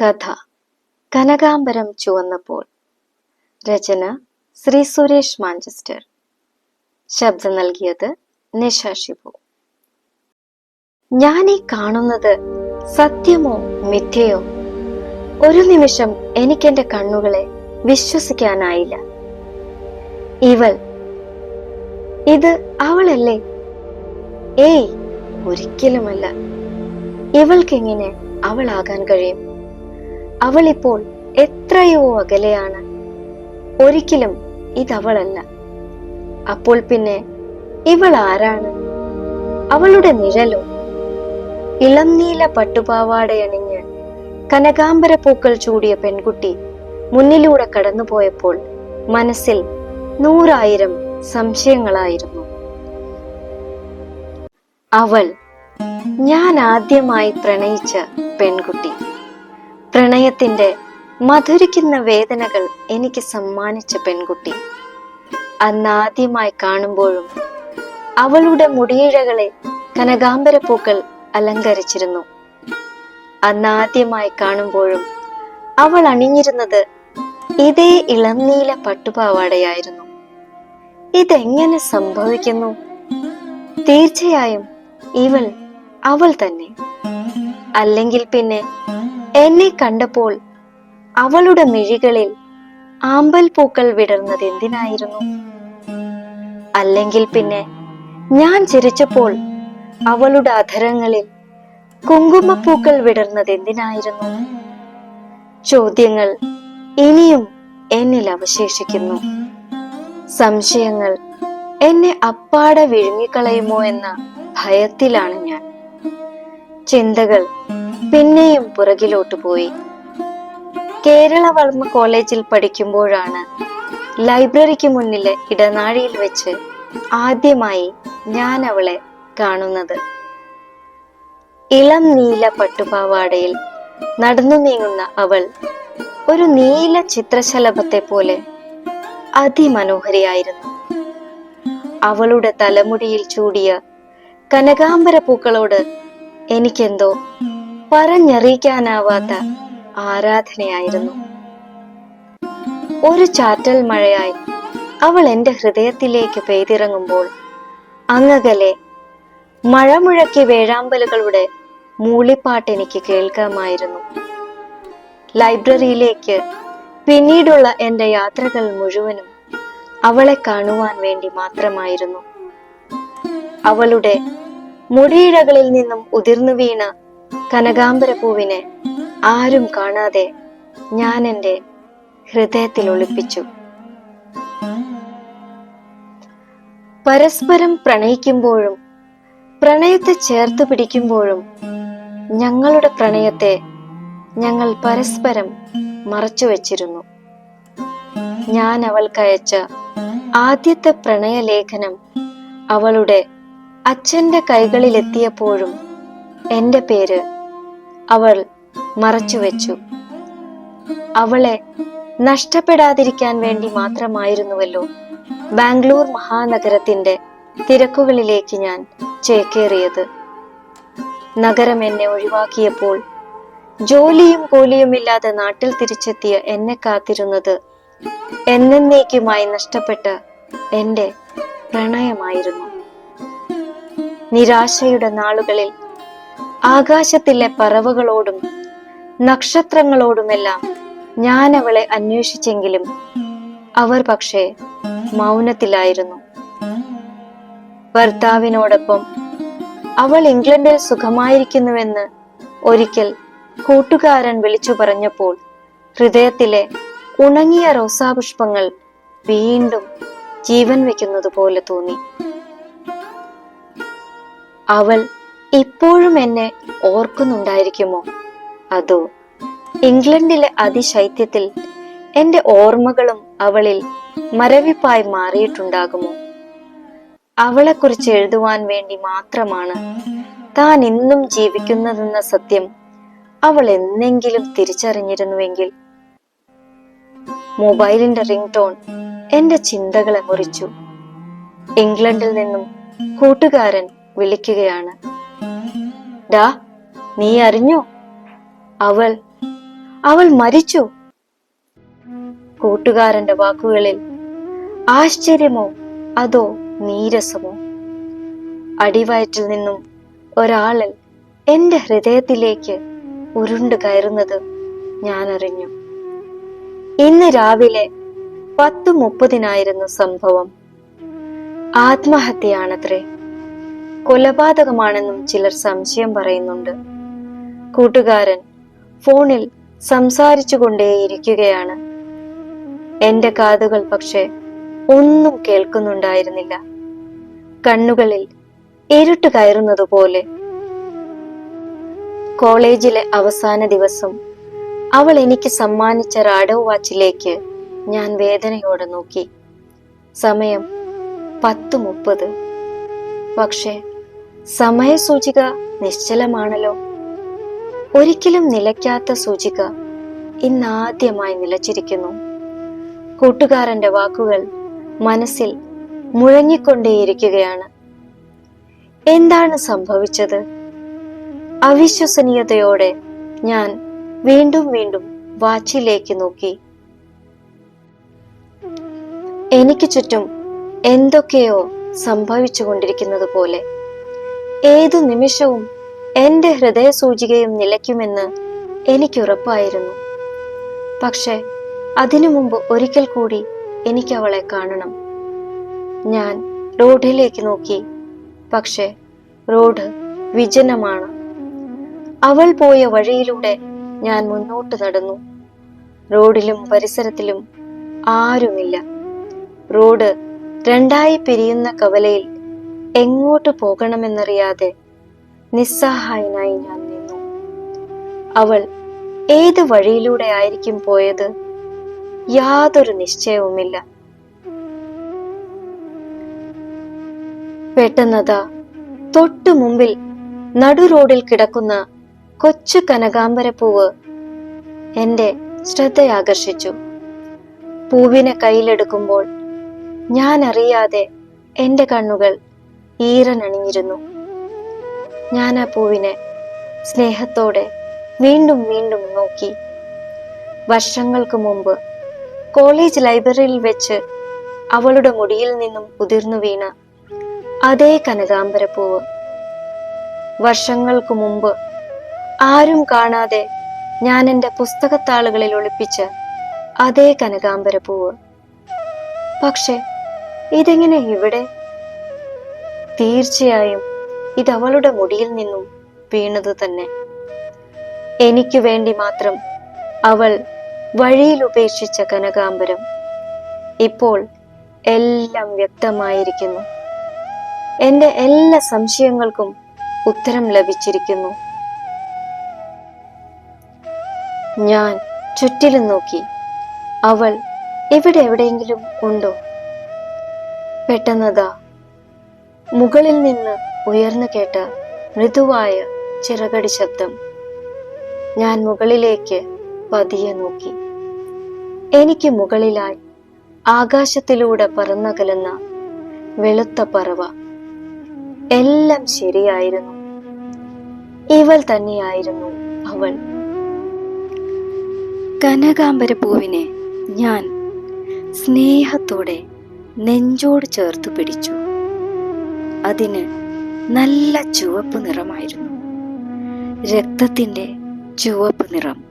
കഥ. കനകാംബരം ചുവന്നപ്പോൾ. രചന ശ്രീ സുരേഷ് മാഞ്ചസ്റ്റർ. ശബ്ദം നൽകിയത് നിഷ ഷിബു. ഈ കാണുന്നത് സത്യമോ മിഥ്യയോ? ഒരു നിമിഷം എനിക്കെന്റെ കണ്ണുകളെ വിശ്വസിക്കാനായില്ല. ഇവൾ ഇത് അവളല്ലേ? ഏയ് ഒരിക്കലുമല്ല. ഇവൾക്കെങ്ങനെ അവളാകാൻ കഴിയും? അവൾ ഇപ്പോൾ എത്രയോ അകലെയാണ്. ഒരിക്കലും ഇതവളല്ല. അപ്പോൾ പിന്നെ ഇവൾ ആരാണ് അവളുടെ നിഴലോ? ഇളം നീല പട്ടുപാവാടയണിഞ്ഞ് കനകാംബര പൂക്കൾ ചൂടിയ പെൺകുട്ടി മുന്നിലൂടെ കടന്നുപോയപ്പോൾ മനസ്സിൽ നൂറായിരം സംശയങ്ങളായിരുന്നു. അവൾ ഞാൻ ആദ്യമായി പ്രണയിച്ച പെൺകുട്ടി. പ്രണയത്തിന്റെ മധുരിക്കുന്ന വേദനകൾ എനിക്ക് സമ്മാനിച്ച പെൺകുട്ടി. അന്നാദ്യമായി കാണുമ്പോഴും അവളുടെ മുടിയിഴകളെ കനകാംബര പൂക്കൾ അലങ്കരിച്ചിരുന്നു. അന്നാദ്യമായി കാണുമ്പോഴും അവൾ അണിഞ്ഞിരുന്നത് ഇതേ ഇളംനീല പട്ടുപാവാടയായിരുന്നു. ഇതെങ്ങനെ സംഭവിക്കുന്നു? തീർച്ചയായും ഇവൾ അവൾ തന്നെ. അല്ലെങ്കിൽ പിന്നെ എന്നെ കണ്ടപ്പോൾ അവളുടെ മിഴികളിൽ ആമ്പൽ പൂക്കൾ വിടർന്നത് എന്തിനായിരുന്നു? അല്ലെങ്കിൽ പിന്നെ ഞാൻ ചിരിച്ചപ്പോൾ അവളുടെ അധരങ്ങളിൽ കുങ്കുമപ്പൂക്കൾ വിടർന്നത് എന്തിനായിരുന്നു? ചോദ്യങ്ങൾ ഇനിയും എന്നിൽ അവശേഷിക്കുന്നു. സംശയങ്ങൾ എന്നെ അപ്പാടെ വിഴുങ്ങിക്കളയുമോ എന്ന ഭയത്തിലാണ് ഞാൻ. ചിന്തകൾ പിന്നെയും പുറകിലോട്ട് പോയി. കേരള വർമ്മ കോളേജിൽ പഠിക്കുമ്പോഴാണ് ലൈബ്രറിക്ക് മുന്നിലെ ഇടനാഴിയിൽ വെച്ച് ആദ്യമായി ഞാൻ അവളെ കാണുന്നത്. ഇളം നീല പട്ടുപാവാടയിൽ നടന്നു നീങ്ങുന്ന അവൾ ഒരു നീല ചിത്രശലഭത്തെ പോലെ അതിമനോഹരിയായിരുന്നു. അവളുടെ തലമുടിയിൽ ചൂടിയ കനകാംബര പൂക്കളോട് എനിക്കെന്തോ പറഞ്ഞറിയിക്കാനാവാത്ത ആരാധനയായിരുന്നു. ഒരു ചാറ്റൽ മഴയായി അവൾ എന്റെ ഹൃദയത്തിലേക്ക് പെയ്തിറങ്ങുമ്പോൾ അങ്ങകലെ മഴമുഴക്കി വേഴാമ്പലുകളുടെ മൂളിപ്പാട്ട് എനിക്ക് കേൾക്കാമായിരുന്നു. ലൈബ്രറിയിലേക്ക് പിന്നീടുള്ള എന്റെ യാത്രകൾ മുഴുവനും അവളെ കാണുവാൻ വേണ്ടി മാത്രമായിരുന്നു. അവളുടെ മുടിയിഴകളിൽ നിന്നും ഉതിർന്നു വീണ കനകാംബര പൂവിനെ ആരും കാണാതെ ഞാൻ എന്റെ ഹൃദയത്തിൽ ഒളിപ്പിച്ചു. പരസ്പരം പ്രണയിക്കുമ്പോഴും പ്രണയത്തെ ചേർത്ത് പിടിക്കുമ്പോഴും ഞങ്ങളുടെ പ്രണയത്തെ ഞങ്ങൾ പരസ്പരം മറച്ചു വച്ചിരുന്നു. ഞാൻ അവൾക്കയച്ച ആദ്യത്തെ പ്രണയലേഖനം അവളുടെ അച്ഛന്റെ കൈകളിലെത്തിയപ്പോഴും എന്റെ പേര് അവൾ മറച്ചുവെച്ചു അവളെ നഷ്ടപ്പെടാതിരിക്കാൻ വേണ്ടി മാത്രമായിരുന്നുവല്ലോ ബാംഗ്ലൂർ മഹാനഗരത്തിന്റെ തിരക്കുകളിലേക്ക് ഞാൻ ചേക്കേറിയത്. നഗരം എന്നെ ഒഴിവാക്കിയപ്പോൾ ജോലിയും കൂലിയുമില്ലാതെ നാട്ടിൽ തിരിച്ചെത്തിയ എന്നെ കാത്തിരുന്നത് എന്നേക്കുമായി നഷ്ടപ്പെട്ട എന്റെ പ്രണയമായിരുന്നു. നിരാശയുടെ നാളുകളിൽ ആകാശത്തിലെ പറവകളോടും നക്ഷത്രങ്ങളോടുമെല്ലാം ഞാൻ അവളെ അന്വേഷിച്ചെങ്കിലും അവർ പക്ഷേ മൗനത്തിലായിരുന്നു. ഭർത്താവിനോടൊപ്പം അവൾ ഇംഗ്ലണ്ടിൽ സുഖമായിരിക്കുന്നുവെന്ന് ഒരിക്കൽ കൂട്ടുകാരൻ വിളിച്ചു പറഞ്ഞപ്പോൾ ഹൃദയത്തിലെ ഉണങ്ങിയ റോസാപുഷ്പങ്ങൾ വീണ്ടും ജീവൻ വെക്കുന്നത് പോലെ തോന്നി. അവൾ ഇപ്പോഴും എന്നെ ഓർക്കുന്നുണ്ടായിരിക്കുമോ? അതോ ഇംഗ്ലണ്ടിലെ അതിശൈത്യത്തിൽ എന്റെ ഓർമ്മകളും അവളിൽ മരവിപ്പായി മാറിയിട്ടുണ്ടാകുമോ? അവളെക്കുറിച്ച് എഴുതുവാൻ വേണ്ടി മാത്രമാണ് താൻ ഇന്നും ജീവിക്കുന്നതെന്ന സത്യം അവൾ എന്നെങ്കിലും തിരിച്ചറിഞ്ഞിരുന്നുവെങ്കിൽ. മൊബൈലിന്റെ റിംഗ് ടോൺ എന്റെ ചിന്തകളെ മുറിച്ചു. ഇംഗ്ലണ്ടിൽ നിന്നും കൂട്ടുകാരൻ വിളിക്കുകയാണ്. ഡാ നീ അറിഞ്ഞോ? അവൾ അവൾ മരിച്ചു. കൂട്ടുകാരന്റെ വാക്കുകളിൽ ആശ്ചര്യമോ അതോ നീരസമോ? അടിവയറ്റിൽ നിന്നും ഒരാളൽ എന്റെ ഹൃദയത്തിലേക്ക് ഉരുണ്ടു കയറുന്നത് ഞാൻ അറിഞ്ഞു. ഇന്ന് രാവിലെ പത്ത് മുപ്പതിനായിരുന്നു സംഭവം. ആത്മഹത്യയാണത്രേ. കൊലപാതകമാണെന്നും ചിലർ സംശയം പറയുന്നുണ്ട്. കൂട്ടുകാരൻ ഫോണിൽ സംസാരിച്ചുകൊണ്ടേയിരിക്കുകയാണ്. എന്റെ കാതുകൾ പക്ഷെ ഒന്നും കേൾക്കുന്നുണ്ടായിരുന്നില്ല. കണ്ണുകളിൽ ഇരുട്ട് കയറുന്നതുപോലെ. കോളേജിലെ അവസാന ദിവസം അവൾ എനിക്ക് സമ്മാനിച്ച റാഡോ വാച്ചിലേക്ക് ഞാൻ വേദനയോടെ നോക്കി. സമയം പത്ത് മുപ്പത്. പക്ഷേ സമയസൂചിക നിശ്ചലമാണല്ലോ. ഒരിക്കലും നിലയ്ക്കാത്ത സൂചിക ഇന്നാദ്യമായി നിലച്ചിരിക്കുന്നു. കൂട്ടുകാരന്റെ വാക്കുകൾ മനസ്സിൽ മുഴങ്ങിക്കൊണ്ടേയിരിക്കുകയാണ്. എന്താണ് സംഭവിച്ചത്? അവിശ്വസനീയതയോടെ ഞാൻ വീണ്ടും വീണ്ടും വാച്ചിലേക്ക് നോക്കി. എനിക്ക് ചുറ്റും എന്തൊക്കെയോ സംഭവിച്ചുകൊണ്ടിരിക്കുന്നത് പോലെ ഏതു നിമിഷവും എന്റെ ഹൃദയ സൂചികയും നിലയ്ക്കുമെന്ന് എനിക്കുറപ്പായിരുന്നു. പക്ഷെ അതിനു മുമ്പ് ഒരിക്കൽ കൂടി എനിക്ക് അവളെ കാണണം. ഞാൻ റോഡിലേക്ക് നോക്കി. പക്ഷേ റോഡ് വിജനമാണ്. അവൾ പോയ വഴിയിലൂടെ ഞാൻ മുന്നോട്ട് നടന്നു. റോഡിലും പരിസരത്തിലും ആരുമില്ല. റോഡ് രണ്ടായി പിരിയുന്ന കവലയിൽ എങ്ങോട്ട് പോകണമെന്നറിയാതെ നിസ്സഹായനായി ഞാൻ നിന്നു. അവൾ ഏത് വഴിയിലൂടെ ആയിരിക്കും പോയത് യാതൊരു നിശ്ചയവുമില്ല. പെട്ടെന്നതാ തൊട്ടു മുമ്പിൽ നടു റോഡിൽ കിടക്കുന്ന കൊച്ചു കനകാംബരപ്പൂവ് എന്റെ ശ്രദ്ധയാകർഷിച്ചു. പൂവിനെ കയ്യിലെടുക്കുമ്പോൾ ഞാൻ അറിയാതെ എന്റെ കണ്ണുകൾ ഈറനണിഞ്ഞിരുന്നു ഞാൻ ആ പൂവിനെ സ്നേഹത്തോടെ വീണ്ടും വീണ്ടും നോക്കി. വർഷങ്ങൾക്ക് മുമ്പ് കോളേജ് ലൈബ്രറിയിൽ വെച്ച് അവളുടെ മുടിയിൽ നിന്നും ഉതിർന്നു വീണ അതേ കനകാംബരപ്പൂവ്. വർഷങ്ങൾക്ക് മുമ്പ് ആരും കാണാതെ ഞാൻ എന്റെ പുസ്തകത്താളുകളിൽ ഒളിപ്പിച്ച അതേ കനകാംബരപ്പൂവ്. പക്ഷെ ഇതെങ്ങനെ ഇവിടെ തീർച്ചയായും ഇത് അവളുടെ മുടിയിൽ നിന്നും വീണത് തന്നെ. എനിക്ക് വേണ്ടി മാത്രം അവൾ വഴിയിൽ ഉപേക്ഷിച്ച കനകാംബരം ഇപ്പോൾ എല്ലാം വ്യക്തമായിരിക്കുന്നു. എന്റെ എല്ലാ സംശയങ്ങൾക്കും ഉത്തരം ലഭിച്ചിരിക്കുന്നു. ഞാൻ ചുറ്റിലും നോക്കി. അവൾ ഇവിടെ എവിടെയെങ്കിലും ഉണ്ടോ? പെട്ടെന്നതാ മുകളിൽ നിന്ന് ഉയർന്നു കേട്ട മൃദുവായ ചിറകടി ശബ്ദം. ഞാൻ മുകളിലേക്ക് പതിയെ നോക്കി. എനിക്ക് മുകളിലായി ആകാശത്തിലൂടെ പറന്നകലുന്ന വെളുത്ത പറവ. എല്ലാം ശരിയായിരുന്നു. ഇവൾ തന്നെയായിരുന്നു അവൾ. കനകാംബരപ്പൂവിനെ ഞാൻ സ്നേഹത്തോടെ നെഞ്ചോട് ചേർത്ത് പിടിച്ചു. അതിന് നല്ല ചുവപ്പ് നിറമായിരുന്നു. രക്തത്തിന്റെ ചുവപ്പ് നിറം.